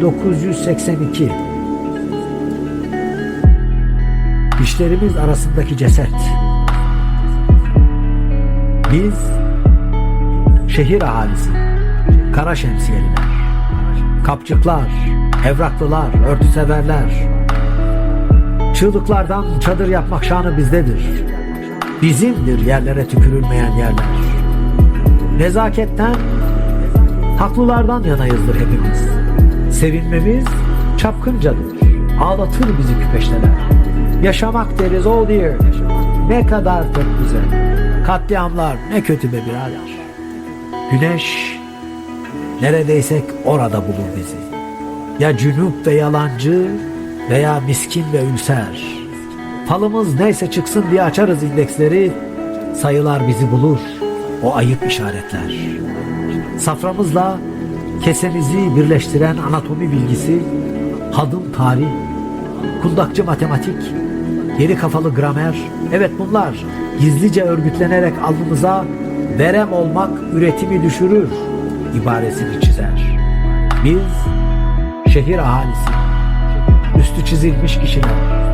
1982 Dişlerimiz arasındaki ceset. Biz şehir ahalisi Kara şemsiyeliler Kapçıklar, evraklılar, örtüseverler. Çığlıklardan çadır yapmak şanı bizdedir. Bizimdir yerlere tükürülmeyen yerler. Nezaketten Haklılardan yanayızdır hepimiz. Sevinmemiz çapkıncadır. Ağlatır bizi küpeşteler. Yaşamak deriz oh dear. Ne kadar çok güzel. Katliamlar ne kötü be birader. Güneş neredeysek orada bulur bizi. Ya cünüp ve yalancı veya miskin ve ülser. Falımız neyse çıksın diye açarız indeksleri. Sayılar bizi bulur. O ayıp işaretler. Saframızla kesemizi birleştiren anatomi bilgisi, hadım tarih, kundakçı matematik, geri kafalı gramer, evet bunlar gizlice örgütlenerek alnımıza verem olmak üretimi düşürür ibaresini çizer. Biz şehir ahalisi, üstü çizilmiş kişiler,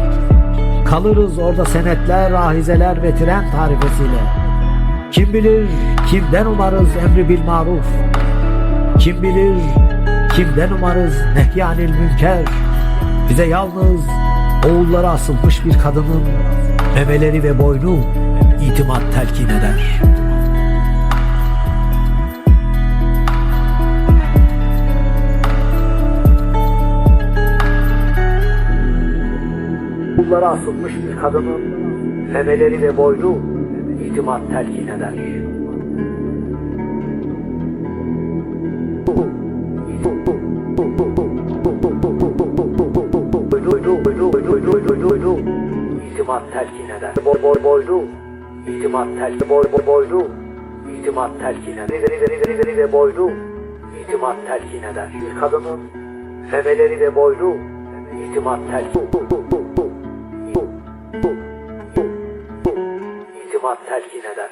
kalırız orada senetler, ahizeler ve tren tarifesiyle. Kim bilir kimden umarız emri bil maruf. Kim bilir kimden umarız nehyanil münker. Bize yalnız oğullara asılmış bir kadının memeleri ve boynu itimat telkin eder. Oğullara asılmış bir kadının memeleri ve boynu itimat telkin eder. İtimat telkin eder. Boy boy boylu. İtimat telkin boy boy boylu. İtimat telkin eder. Veri veri veri veri ve boylu. İtimat telkin eder. Bir kadının memeleri ve boylu. İtimat telkin. İtimat telkin eder.